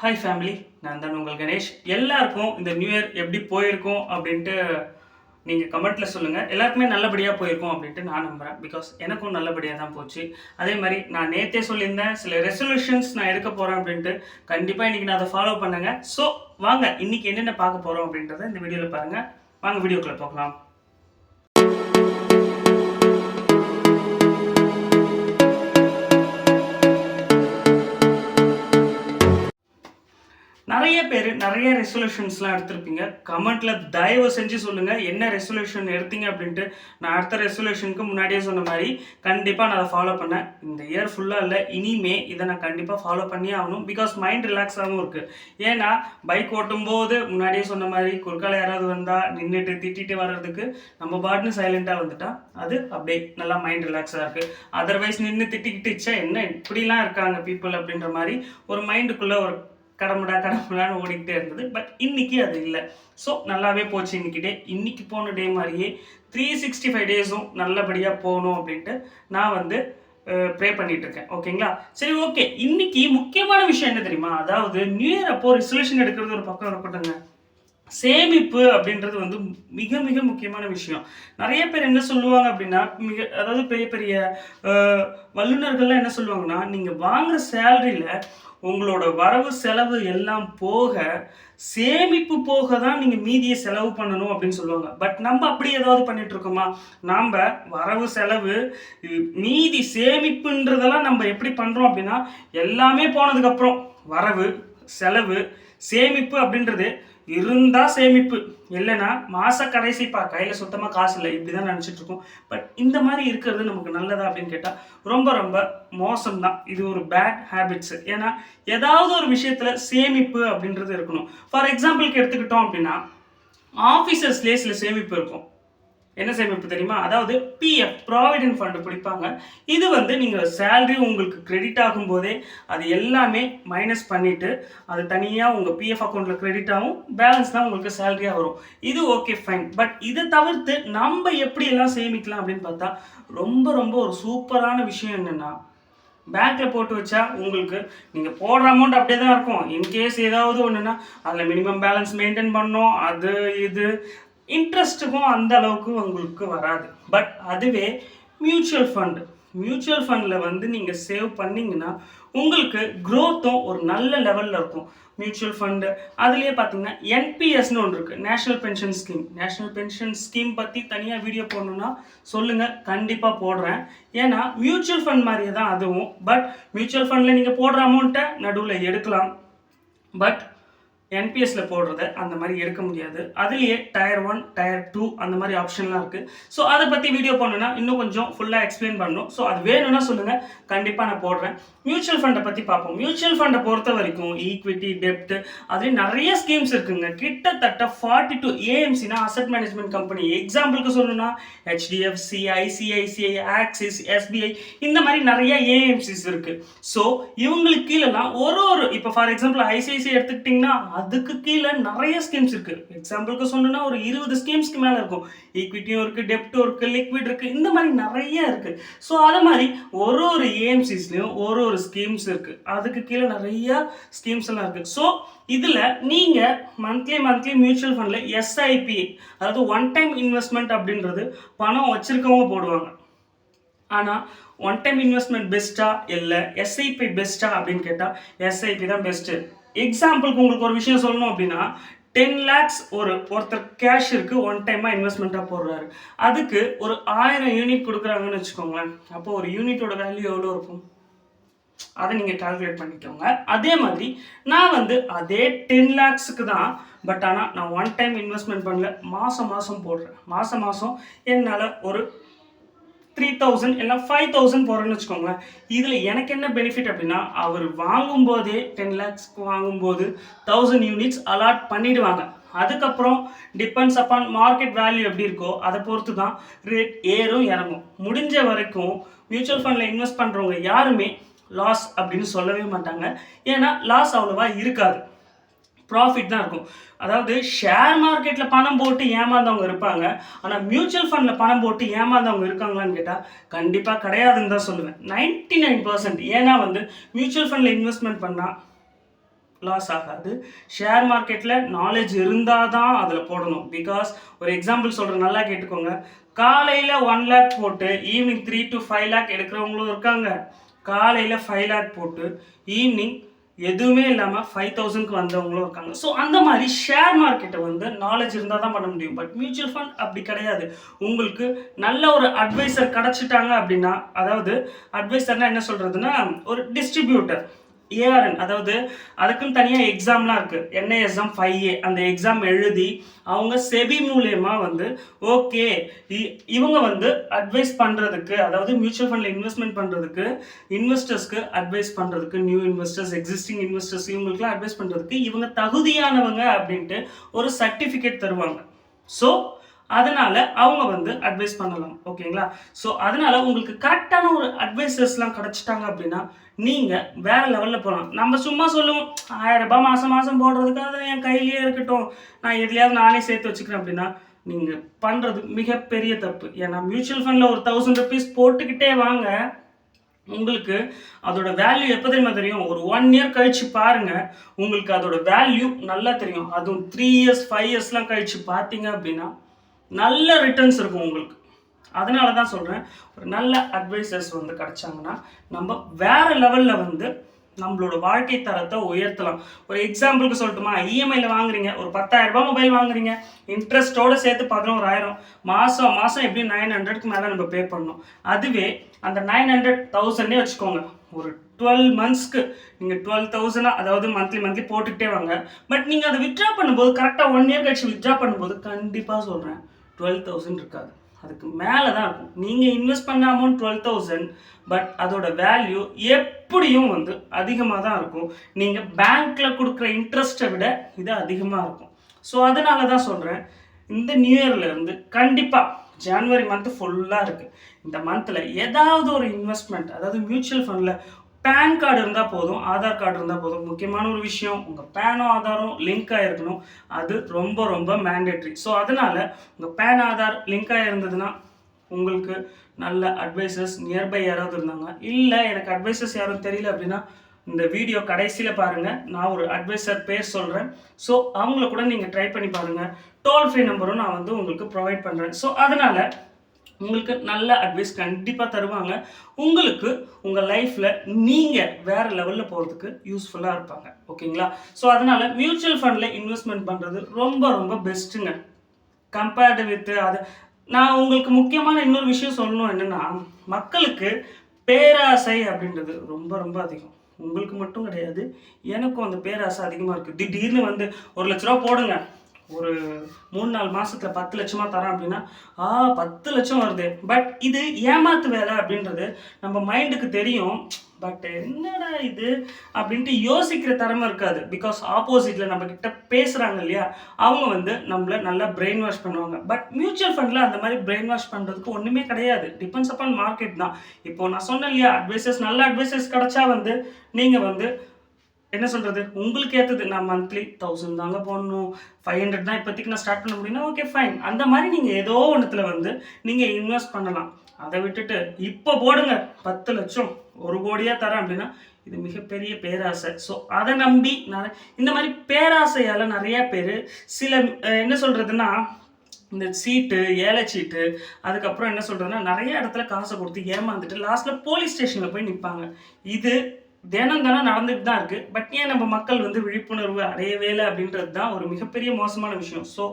Hi family நான் தான் உங்கள் கணேஷ். எல்லாருக்கும் இந்த நியூ இயர் எப்படி போயிருக்கும் அப்படின்ட்டு நீங்கள் கமெண்ட்டில் சொல்லுங்கள் எல்லாருக்குமே நல்லபடியாக போயிருக்கும் அப்படின்ட்டு நான் நம்புகிறேன் பிகாஸ் எனக்கும் நல்லபடியாக தான் போச்சு. அதே மாதிரி நான் நேற்றே சொல்லியிருந்தேன் சில ரெசல்யூஷன்ஸ் நான் எடுக்க போகிறேன் அப்படின்ட்டு கண்டிப்பாக இன்றைக்கி நான் அதை ஃபாலோ பண்ணுங்க. ஸோ வாங்க இன்றைக்கி என்னென்ன பார்க்க போகிறோம் அப்படின்றத இந்த வீடியோவில் பாருங்கள் வாங்க வீடியோக்குள்ளே போகலாம். நிறைய பேர் நிறைய ரெசல்யூஷன்ஸ்லாம் எடுத்திருப்பீங்க. கமெண்ட்டில் தயவு செஞ்சு சொல்லுங்கள் என்ன ரெசல்யூஷன் எடுத்தீங்க அப்படின்ட்டு நான் அடுத்த ரெசல்யூஷனுக்கு முன்னாடியே சொன்ன மாதிரி கண்டிப்பாக நான் அதை ஃபாலோ பண்ணேன். இந்த இயர் ஃபுல்லாக இல்லை இனிமே இதை நான் கண்டிப்பாக ஃபாலோ பண்ணியே ஆகணும். பிகாஸ் மைண்ட் ரிலாக்ஸாகவும் இருக்குது ஏன்னா பைக் ஓட்டும்போது முன்னாடியே சொன்ன மாதிரி குறுக்கால யாராவது வந்தால் நின்றுட்டு திட்டிட்டு வர்றதுக்கு நம்ம பாட்டுன்னு சைலண்ட்டாக வந்துட்டா அது அப்படியே நல்லா மைண்ட் ரிலாக்ஸாக இருக்குது அதர்வைஸ் நின்று திட்டிக்கிட்டுச்சா என்ன இப்படிலாம் இருக்காங்க பீப்புள் அப்படின்ற மாதிரி ஒரு மைண்டுக்குள்ளே ஒரு கடமுடா கடமுடான்னு ஓடிக்கிட்டே இருந்தது. பட் இன்னைக்கு அது இல்லை. ஸோ நல்லாவே போச்சு இன்னைக்கு டே இன்னைக்கு போன டே மாதிரியே த்ரீ சிக்ஸ்டி ஃபைவ் டேஸும் நல்லபடியாக போகணும் அப்படின்ட்டு நான் வந்து ப்ரே பண்ணிட்டு இருக்கேன் ஓகேங்களா சரி ஓகே இன்னைக்கு முக்கியமான விஷயம் என்ன தெரியுமா? அதாவது நியூ இயர் அப்போ ரெசல்யூஷன் எடுக்கிறது ஒரு பக்கம் இருக்கட்டுங்க சேமிப்பு அப்படின்றது வந்து மிக மிக முக்கியமான விஷயம். நிறைய பேர் என்ன சொல்லுவாங்க அப்படின்னா மிக அதாவது பெரிய பெரிய வல்லுநர்கள்லாம் என்ன சொல்லுவாங்கன்னா நீங்கள் வாங்குற சேலரியில் உங்களோட வரவு செலவு எல்லாம் போக சேமிப்பு போக தான் நீங்கள் மீதியை செலவு பண்ணணும் அப்படின்னு சொல்லுவாங்க. பட் நம்ம அப்படி ஏதாவது பண்ணிட்டு இருக்கோமா? நாம் வரவு செலவு மீதி சேமிப்புன்றதெல்லாம் நம்ம எப்படி பண்ணுறோம் அப்படின்னா எல்லாமே போனதுக்கப்புறம் வரவு செலவு சேமிப்பு அப்படின்றது இருந்தா சேமிப்பு. இல்லைன்னா மாச பா கையில சுத்தமா காசு இல்லை. இப்படிதான் நினைச்சிட்டு இருக்கோம். பட் இந்த மாதிரி இருக்கிறது நமக்கு நல்லதா அப்படின்னு கேட்டா ரொம்ப ரொம்ப மோசம்தான். இது ஒரு பேட் ஹேபிட்ஸ் ஏன்னா ஏதாவது ஒரு விஷயத்துல சேமிப்பு அப்படின்றது இருக்கணும். ஃபார் எக்ஸாம்பிளுக்கு எடுத்துக்கிட்டோம் அப்படின்னா ஆஃபீஸர்ஸ்லேயே சில சேமிப்பு இருக்கும். என்ன சேமிப்பு தெரியுமா? அதாவது பிஎஃப் ப்ராவிடென்ட் ஃபண்டு பிடிப்பாங்க. இது வந்து நீங்கள் சேல்ரி உங்களுக்கு கிரெடிட் ஆகும்போதே அது எல்லாமே மைனஸ் பண்ணிவிட்டு அது தனியாக உங்கள் பிஎஃப் அக்கௌண்ட்டில் கிரெடிட் ஆகும். பேலன்ஸ் தான் உங்களுக்கு சேலரியாக வரும். இது ஓகே ஃபைன் பட் இதை தவிர்த்து நம்ம எப்படியெல்லாம் சேமிக்கலாம் அப்படின்னு பார்த்தா ரொம்ப ரொம்ப ஒரு சூப்பரான விஷயம் என்னென்னா பேங்க்கில் போட்டு வச்சா உங்களுக்கு நீங்கள் போடுற அமௌண்ட் அப்படியே தான் இருக்கும். இன்கேஸ் ஏதாவது ஒன்றுன்னா அதில் மினிமம் பேலன்ஸ் மெயின்டைன் பண்ணோம் அது இது இன்ட்ரெஸ்ட்டுக்கும் அந்த அளவுக்கு உங்களுக்கு வராது. பட் அதுவே மியூச்சுவல் ஃபண்டு மியூச்சுவல் ஃபண்டில் வந்து நீங்கள் சேவ் பண்ணீங்கன்னா உங்களுக்கு க்ரோத்தும் ஒரு நல்ல லெவலில் இருக்கும். மியூச்சுவல் ஃபண்டு அதுலேயே பார்த்தீங்கன்னா என்பிஎஸ்னு ஒன்று இருக்குது national pension scheme national pension scheme பற்றி தனியாக வீடியோ போடணுன்னா சொல்லுங்கள் கண்டிப்பாக போடுறேன். ஏன்னா மியூச்சுவல் ஃபண்ட் மாதிரியே தான் அதுவும். பட் மியூச்சுவல் ஃபண்டில் நீங்கள் போடுற அமௌண்ட்டை நடுவில் எடுக்கலாம். பட் என்பிஎஸ்ல போடுறத அந்த மாதிரி எடுக்க முடியாது. அதுலேயே டயர் ஒன் டயர் டூ அந்த மாதிரி ஆப்ஷன்லாம் இருக்குது ஸோ அதை பற்றி வீடியோ பண்ணுன்னா இன்னும் கொஞ்சம் ஃபுல்லாக எக்ஸ்பிளைன் பண்ணணும். ஸோ அது வேணும்னா சொல்லுங்கள் கண்டிப்பாக நான் போடுறேன். மியூச்சுவல் ஃபண்டை பற்றி பார்ப்போம். மியூச்சுவல் ஃபண்டை பொறுத்த வரைக்கும் ஈக்விட்டி டெப்ட் அதுலேயும் நிறைய ஸ்கீம்ஸ் இருக்குங்க. கிட்டத்தட்ட ஃபார்ட்டி டூ ஏஎம்சினா அசட் மேனேஜ்மெண்ட் கம்பெனி எக்ஸாம்பிளுக்கு சொல்லணும்னா ஹெச்டிஎஃப்சி ஐசிஐசிஐ ஆக்சிஸ் எஸ்பிஐ இந்த மாதிரி நிறைய ஏஎம்சிஸ் இருக்கு. ஸோ இவங்களுக்கு கீழெல்லாம் ஒரு ஒரு இப்போ ஃபார் எக்ஸாம்பிள் ஐசிஐசிஐ எடுத்துக்கிட்டிங்கன்னா அதுக்கு கீழே நிறைய ஸ்கீம்ஸ் இருக்கு. எக்ஸாம்பிளுக்கு சொன்னோன்னா ஒரு இருபது ஸ்கீம்ஸ்க்கு மேலே இருக்கும். ஈக்விட்டியும் இருக்கு டெப்டும் இருக்கு லிக்விட் இருக்கு இந்த மாதிரி நிறைய இருக்கு. ஸோ அது மாதிரி ஒரு ஒரு ஏஎம்சிஸ்லையும் ஒரு ஒரு ஸ்கீம்ஸ் இருக்கு. அதுக்கு கீழே நிறைய ஸ்கீம்ஸ் எல்லாம் இருக்கு. ஸோ இதில் நீங்கள் மந்த்லி மந்த்லி மியூச்சுவல் ஃபண்டில் எஸ்ஐபி அதாவது ஒன் டைம் இன்வெஸ்ட்மெண்ட் அப்படின்றது பணம் வச்சுருக்கவங்க போடுவாங்க. ஆனால் ஒன் டைம் இன்வெஸ்ட்மெண்ட் பெஸ்ட்டா இல்லை எஸ்ஐபி பெஸ்ட்டா அப்படின்னு கேட்டால் எஸ்ஐபி தான் பெஸ்ட்டு எக்ஸாம்பிளுக்கு உங்களுக்கு ஒரு விஷயம் சொல்லணும் அப்படின்னா டென் லேக்ஸ் ஒரு ஒருத்தர் கேஷ் ஒன் டைமாக இன்வெஸ்ட்மெண்ட்டாக போடுறாரு. அதுக்கு ஒரு ஆயிரம் யூனிட் கொடுக்குறாங்கன்னு வச்சுக்கோங்களேன். அப்போ ஒரு யூனிட்டோட வேல்யூ எவ்வளோ இருக்கும்? அதை நீங்கள் கால்குலேட் பண்ணிக்கோங்க. அதே மாதிரி நான் வந்து அதே டென் லேக்ஸுக்கு தான் பட் ஆனால் நான் ஒன் டைம் இன்வெஸ்ட்மெண்ட் பண்ணல மாதம் மாதம் போடுறேன். மாதம் மாதம் என்னால் ஒரு த்ரீ தௌசண்ட் இல்லை ஃபைவ் தௌசண்ட் போகிறேன்னு வச்சுக்கோங்க இதில் எனக்கு என்ன பெனிஃபிட் அப்படின்னா அவர் வாங்கும்போதே டென் லேக்ஸ்க்கு வாங்கும்போது தௌசண்ட் யூனிட்ஸ் அலாட் பண்ணிவிடுவாங்க அதுக்கப்புறம் டிபெண்ட்ஸ் அப்பான் மார்க்கெட் வேல்யூ எப்படி இருக்கோ அதை பொறுத்து தான் ரேட் ஏறும் இறங்கும். முடிஞ்ச வரைக்கும் மியூச்சுவல் ஃபண்டில் இன்வெஸ்ட் பண்ணுறவங்க யாருமே லாஸ் அப்படின்னு சொல்லவே மாட்டாங்க. ஏன்னா லாஸ் அவ்வளோவா இருக்காது. ப்ராஃபிட் தான் இருக்கும். அதாவது ஷேர் மார்க்கெட்டில் பணம் போட்டு ஏமாந்தவங்க இருப்பாங்க. ஆனால் மியூச்சுவல் ஃபண்டில் பணம் போட்டு ஏமாந்தவங்க இருக்காங்களான்னு கேட்டால் கண்டிப்பாக கிடையாதுன்னு தான் சொல்லுவேன். நைன்டி நைன் பர்சன்ட் ஏன்னா வந்து மியூச்சுவல் ஃபண்டில் இன்வெஸ்ட்மெண்ட் பண்ணால் லாஸ் ஆகாது. ஷேர் மார்க்கெட்டில் நாலேஜ் இருந்தால் தான் அதில் போடணும். பிகாஸ் ஒரு எக்ஸாம்பிள் சொல்கிறேன் நல்லா கேட்டுக்கோங்க. காலையில் ஒன் லேக் போட்டு evening three to five lakh எடுக்கிறவங்களும் இருக்காங்க. காலையில் ஃபைவ் லேக் போட்டு ஈவினிங் எதுவுமே இல்லாமல் ஃபைவ் தௌசண்ட்க்கு வந்தவங்களும் இருக்காங்க. ஸோ அந்த மாதிரி ஷேர் மார்க்கெட்டை வந்து நாலேஜ் இருந்தால் தான் பண்ண முடியும். பட் மியூச்சுவல் ஃபண்ட் அப்படி கிடையாது. உங்களுக்கு நல்ல ஒரு அட்வைசர் கிடச்சிட்டாங்க அப்படின்னா அதாவது அட்வைசர்னால் என்ன சொல்கிறதுன்னா ஒரு டிஸ்ட்ரிபியூட்டர் ஏஆர்என் அதாவது அதுக்குன்னு தனியாக எக்ஸாம்லாம் இருக்குது என்ஐஎஸ்எம் ஃபைவ் ஏ அந்த எக்ஸாம் எழுதி அவங்க செபி மூலயமா வந்து ஓகே இவங்க வந்து அட்வைஸ் பண்ணுறதுக்கு அதாவது மியூச்சுவல் ஃபண்டில் இன்வெஸ்ட்மெண்ட் பண்ணுறதுக்கு இன்வெஸ்டர்ஸ்க்கு அட்வைஸ் பண்ணுறதுக்கு நியூ இன்வெஸ்டர்ஸ் எக்ஸிஸ்டிங் இன்வெஸ்டர்ஸ் இவங்களுக்குலாம் அட்வைஸ் பண்ணுறதுக்கு இவங்க தகுதியானவங்க அப்படின்ட்டு ஒரு சர்டிஃபிகேட் தருவாங்க. ஸோ அதனால அவங்க வந்து அட்வைஸ் பண்ணலாம் ஓகேங்களா ஸோ அதனால உங்களுக்கு கரெக்டான ஒரு அட்வைசர்ஸ்லாம் கிடச்சிட்டாங்க அப்படின்னா நீங்கள் வேற லெவலில் போகலாம் நம்ம சும்மா சொல்லுவோம் ஆயிரம் ரூபாய் மாதம் மாதம் போடுறதுக்காக என் கையிலேயே இருக்கட்டும். நான் எதுலையாவது நானே சேர்த்து வச்சுக்கிறேன் அப்படின்னா நீங்கள் பண்ணுறது மிகப்பெரிய தப்பு. ஏன்னா மியூச்சுவல் ஃபண்டில் ஒரு தௌசண்ட் ருபீஸ் போட்டுக்கிட்டே வாங்க. உங்களுக்கு அதோட வேல்யூ எப்போ தெரியுமா தெரியும்? ஒரு ஒன் இயர் கழிச்சு பாருங்க. உங்களுக்கு அதோட வேல்யூ நல்லா தெரியும். அதுவும் த்ரீ இயர்ஸ் ஃபைவ் இயர்ஸ்லாம் கழிச்சு பார்த்தீங்க அப்படின்னா நல்ல ரிட்டர்ன்ஸ் இருக்கும் உங்களுக்கு. அதனால தான் சொல்கிறேன் ஒரு நல்ல அட்வைசர்ஸ் வந்து கிடைச்சாங்கன்னா நம்ம வேறு லெவலில் வந்து நம்மளோட வாழ்க்கை தரத்தை உயர்த்தலாம். ஒரு எக்ஸாம்பிளுக்கு சொல்லட்டுமா? இஎம்ஐயில் வாங்குறீங்க ஒரு பத்தாயிரம் ரூபாய் மொபைல் வாங்குறீங்க இன்ட்ரெஸ்ட்டோடு சேர்த்து பதினோராயிரம். மாதம் மாதம் எப்படியும் நைன் ஹண்ட்ரட்க்கு மேலே நம்ம பே பண்ணணும்? அதுவே அந்த நைன் ஹண்ட்ரட் தௌசண்டே வச்சுக்கோங்க. ஒரு டுவெல் மந்த்ஸ்க்கு நீங்கள் டுவெல் தௌசண்டாக அதாவது மந்த்லி மந்த்லி போட்டுக்கிட்டே வாங்க. பட் நீங்கள் அதை வித்ட்ரா பண்ணும்போது கரெக்டாக ஒன் இயர் கழிச்சு வித்ட்ரா பண்ணும்போது கண்டிப்பாக சொல்கிறேன் டுவெல் தௌசண்ட் இருக்காது. அதுக்கு மேலே தான் இருக்கும். நீங்கள் இன்வெஸ்ட் பண்ண அமௌண்ட் டுவெல் தௌசண்ட் பட் அதோட வேல்யூ எப்படியும் வந்து அதிகமாக தான் இருக்கும். நீங்கள் பேங்க்கில் கொடுக்குற இன்ட்ரெஸ்ட்டை விட இது அதிகமாக இருக்கும். ஸோ அதனால தான் சொல்கிறேன் இந்த நியூ இயர்லேருந்து கண்டிப்பாக ஜான்வரி மந்த் ஃபுல்லாக இருக்குது இந்த மந்தில் ஏதாவது ஒரு இன்வெஸ்ட்மெண்ட் அதாவது மியூச்சுவல் ஃபண்டில் பேன் கார்டு இருந்தால் போதும் ஆதார் கார்டு இருந்தால் போதும். முக்கியமான ஒரு விஷயம் உங்கள் பேனும் ஆதாரும் லிங்க் ஆகிருக்கணும் அது ரொம்ப ரொம்ப மேண்டேட்ரி ஸோ அதனால் உங்கள் பேன் ஆதார் லிங்க் ஆகிருந்ததுன்னா உங்களுக்கு நல்ல அட்வைசர்ஸ் நியர்பை யாராவது இருந்தாங்க? இல்லை எனக்கு அட்வைசர்ஸ் யாரும் தெரியல அப்படின்னா இந்த வீடியோ கடைசியில் பாருங்கள் நான் ஒரு அட்வைசர் பேர் சொல்கிறேன் ஸோ அவங்கள கூட நீங்கள் ட்ரை பண்ணி பாருங்கள் டோல் ஃப்ரீ நம்பரும் நான் வந்து உங்களுக்கு ப்ரொவைட் பண்ணுறேன் ஸோ அதனால் உங்களுக்கு நல்ல அட்வைஸ் கண்டிப்பாக தருவாங்க. உங்களுக்கு உங்கள் லைஃப்பில் நீங்கள் வேறு லெவலில் போகிறதுக்கு யூஸ்ஃபுல்லாக இருப்பாங்க. ஓகேங்களா? ஸோ அதனால் மியூச்சுவல் ஃபண்டில் இன்வெஸ்ட்மெண்ட் பண்ணுறது ரொம்ப ரொம்ப பெஸ்ட்டுங்க கம்பேர்டு வித் அது நான் உங்களுக்கு முக்கியமான இன்னொரு விஷயம் சொல்லணும் என்னென்னா மக்களுக்கு பேராசை அப்படின்றது ரொம்ப ரொம்ப அதிகம். உங்களுக்கு மட்டும் கிடையாது எனக்கும் அந்த பேராசை அதிகமாக இருக்குது திடீர்னு வந்து ஒரு லட்ச ரூபா போடுங்க. ஒரு மூணு நாலு மாசத்துல பத்து லட்சமா தரேன் அப்படின்னா ஆ பத்து லட்சம் வருது. பட் இது ஏமாத்து வேலை அப்படின்றது நம்ம மைண்டுக்கு தெரியும். பட் என்னடா இது அப்படின்ட்டு யோசிக்கிற திறமை இருக்காது. பிகாஸ் ஆப்போசிட்ல நம்ம கிட்ட பேசுறாங்க இல்லையா? அவங்க வந்து நம்மள நல்லா பிரெயின் வாஷ் பண்ணுவாங்க பட் மியூச்சுவல் ஃபண்ட்ல அந்த மாதிரி பிரெயின் வாஷ் பண்றதுக்கு ஒண்ணுமே கிடையாது. டிபெண்ட்ஸ் அப்பான் மார்க்கெட் தான். இப்போ நான் சொன்னேன் இல்லையா அட்வைசஸ் நல்ல அட்வைசஸ் கிடைச்சா வந்து நீங்க வந்து என்ன சொல்கிறது உங்களுக்கு ஏற்றது நான் மந்த்லி தௌசண்ட் தாங்க போடணும். ஃபைவ் ஹண்ட்ரட் தான் இப்போதைக்கு நான் ஸ்டார்ட் பண்ண முடியும்னா ஓகே ஃபைன் அந்த மாதிரி நீங்கள் ஏதோ ஒன்றுத்தில் வந்து நீங்கள் இன்வெஸ்ட் பண்ணலாம். அதை விட்டுட்டு இப்போ போடுங்க. பத்து லட்சம் ஒரு கோடியாக தரேன் அப்படின்னா இது மிகப்பெரிய பேராசை. ஸோ அதை நம்பி நான் இந்த மாதிரி பேராசையால் நிறையா பேர் சில என்ன சொல்கிறதுன்னா இந்த சீட்டு ஏழை சீட்டு அதுக்கப்புறம் என்ன சொல்கிறதுன்னா நிறைய இடத்துல காசை கொடுத்து ஏமாந்துட்டு லாஸ்ட்டில் போலீஸ் ஸ்டேஷனில் போய் நிற்பாங்க இது தினம் தினம் நடந்துட்டு தான் இருக்குது பட் ஏன் நம்ம மக்கள் வந்து விழிப்புணர்வு அடையவே இல்லை அப்படின்றது தான் ஒரு மிகப்பெரிய மோசமான விஷயம். ஸோ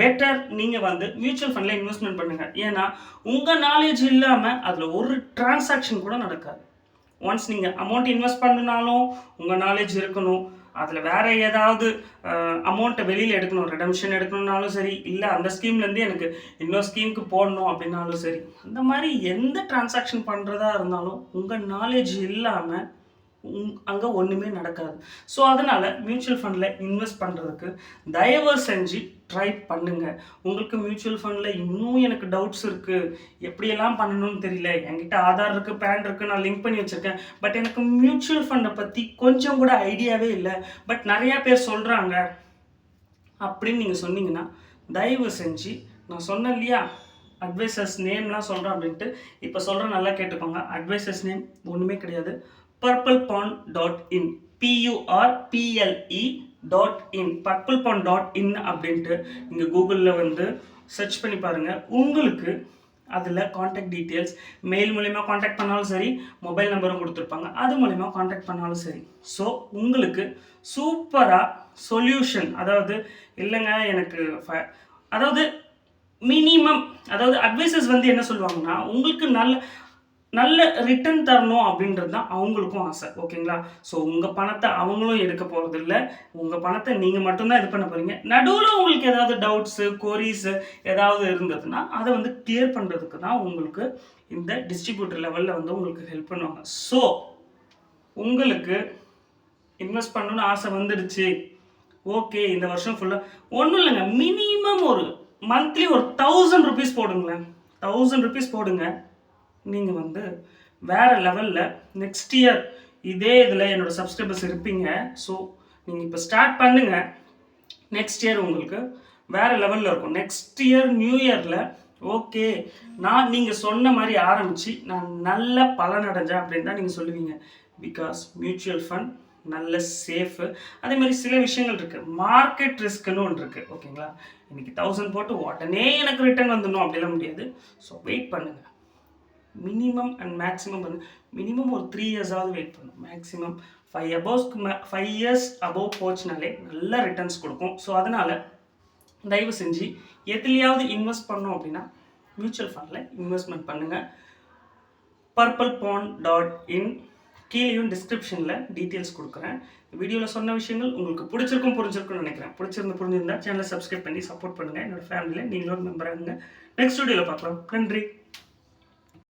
பெட்டர் நீங்கள் வந்து மியூச்சுவல் ஃபண்டில் இன்வெஸ்ட்மெண்ட் பண்ணுங்கள் ஏன்னா உங்கள் நாலேஜ் இல்லாமல் அதில் ஒரு டிரான்சாக்ஷன் கூட நடக்காது. ஒன்ஸ் நீங்கள் அமௌண்ட் இன்வெஸ்ட் பண்ணினாலும் உங்கள் நாலேஜ் இருக்கணும். அதில் வேற ஏதாவது அமௌண்ட்டை வெளியில் எடுக்கணும். ரெடம்ஷன் எடுக்கணும்னாலும் சரி இல்லை அந்த ஸ்கீம்லேருந்து எனக்கு இன்னொரு ஸ்கீமுக்கு போடணும் அப்படின்னாலும் சரி. அந்த மாதிரி எந்த டிரான்சாக்ஷன் பண்ணுறதா இருந்தாலும் உங்கள் நாலேஜ் இல்லாமல் அங்கே ஒன்றுமே நடக்காது. ஸோ அதனால் மியூச்சுவல் ஃபண்டில் இன்வெஸ்ட் பண்ணுறதுக்கு தயவு செஞ்சு ட்ரை பண்ணுங்க. உங்களுக்கு மியூச்சுவல் ஃபண்டில் இன்னும் எனக்கு டவுட்ஸ் இருக்குது எப்படியெல்லாம் பண்ணணும்னு தெரியல. என்கிட்ட ஆதார் இருக்குது பேன் இருக்குது நான் லிங்க் பண்ணி வச்சுருக்கேன். பட் எனக்கு மியூச்சுவல் ஃபண்டை பற்றி கொஞ்சம் கூட ஐடியாவே இல்லை. பட் நிறையா பேர் சொல்கிறாங்க அப்படின்னு நீங்கள் சொன்னீங்கன்னா தயவு செஞ்சு நான் சொன்னேன் இல்லையா? அட்வைசர்ஸ் நேம்லாம் சொல்கிறேன் அப்படின்ட்டு. இப்போ சொல்கிறேன் நல்லா கேட்டுக்கோங்க. அட்வைசர்ஸ் நேம் ஒன்றுமே கிடையாது. Purple bond dot in P U R P L E dot in purple bond dot in அப்படின்ட்டு நீங்கள் கூகுளில் வந்து சர்ச் பண்ணி பாருங்கள் உங்களுக்கு அதில் காண்டாக்ட் டீட்டெயில்ஸ் மெயில் மூலிமா காண்டாக்ட் பண்ணாலும் சரி மொபைல் நம்பரும் கொடுத்துருப்பாங்க. அது மூலிமா காண்டாக்ட் பண்ணாலும் சரி. ஸோ உங்களுக்கு சூப்பராக சொல்யூஷன் அதாவது இல்லைங்க எனக்கு ஃப- அதாவது மினிமம் அதாவது அட்வைசஸ் வந்து என்ன சொல்லுவாங்கன்னா உங்களுக்கு நல்ல நல்ல ரிட்டர்ன் தரணும் அப்படின்றது தான் அவங்களுக்கும் ஆசை ஓகேங்களா? ஸோ உங்கள் பணத்தை அவங்களும் எடுக்க போகிறது இல்லை உங்கள் பணத்தை நீங்கள் மட்டும்தான் இது பண்ண போகிறீங்க நடுவில் உங்களுக்கு ஏதாவது டவுட்ஸு கொரிஸு ஏதாவது இருந்ததுன்னா அதை வந்து கிளியர் பண்ணுறதுக்கு தான் உங்களுக்கு இந்த டிஸ்ட்ரிபியூட்டர் லெவலில் வந்து உங்களுக்கு ஹெல்ப் பண்ணுவாங்க. ஸோ உங்களுக்கு இன்வெஸ்ட் பண்ணணும்னு ஆசை வந்துடுச்சு. ஓகே இந்த வருஷம் ஃபுல்லாக ஒன்றும் இல்லைங்க. மினிமம் ஒரு மந்த்லி ஒரு தௌசண்ட் ருபீஸ் போடுங்களேன். தௌசண்ட் ருபீஸ் போடுங்க. நீங்கள் வந்து வேறு லெவலில் நெக்ஸ்ட் இயர் இதே இதில் என்னோட சப்ஸ்கிரைபர்ஸ் இருப்பீங்க. ஸோ நீங்கள் இப்போ ஸ்டார்ட் பண்ணுங்கள் நெக்ஸ்ட் இயர் உங்களுக்கு வேறு லெவலில் இருக்கும். நெக்ஸ்ட் இயர் நியூ இயரில் ஓகே நான் நீங்கள் சொன்ன மாதிரி ஆரம்பித்து நான் நல்ல பலன் அடைஞ்சேன் அப்படின்னு தான் நீங்கள் சொல்லுவீங்க. பிகாஸ் மியூச்சுவல் ஃபண்ட் நல்ல சேஃபு அதே மாதிரி சில விஷயங்கள் இருக்குது மார்க்கெட் ரிஸ்க்குன்னு ஒன்று இருக்குது ஓகேங்களா இன்றைக்கி தௌசண்ட் போட்டு உடனே எனக்கு ரிட்டர்ன் வந்துடணும் அப்படிலாம் முடியாது. ஸோ வெயிட் பண்ணுங்கள் மினிமம் அண்ட் மேக்ஸிமம் வந்து மினிமம் ஒரு த்ரீ இயர்ஸாவது வெயிட் பண்ணும் மேக்ஸிமம் ஃபைவ் அபோவ்ஸ்க்கு மே ஃபைவ் இயர்ஸ் அபோவ் போச்சுனாலே நல்ல ரிட்டர்ன்ஸ் கொடுக்கும். ஸோ அதனால் தயவு செஞ்சு எதுலையாவது இன்வெஸ்ட் பண்ணோம் அப்படின்னா மியூச்சுவல் ஃபண்டில் இன்வெஸ்ட்மெண்ட் பண்ணுங்கள் பர்பிள் பான் டாட் இன் கீழேயும் டிஸ்கிரிப்ஷனில் டீட்டெயில்ஸ் கொடுக்குறேன். வீடியோவில் சொன்ன விஷயங்கள் உங்களுக்கு பிடிச்சிருக்கும் புரிஞ்சிருக்கும்னு நினைக்கிறேன். பிடிச்சிருந்து புரிஞ்சிருந்தா சேனலை சப்ஸ்கிரைப் பண்ணி சப்போர்ட் பண்ணுங்கள் என்னோட ஃபேமிலியில் நீங்களும் மெம்பராகுங்க நெக்ஸ்ட் வீடியோவில் பார்க்கலாம். நன்றி.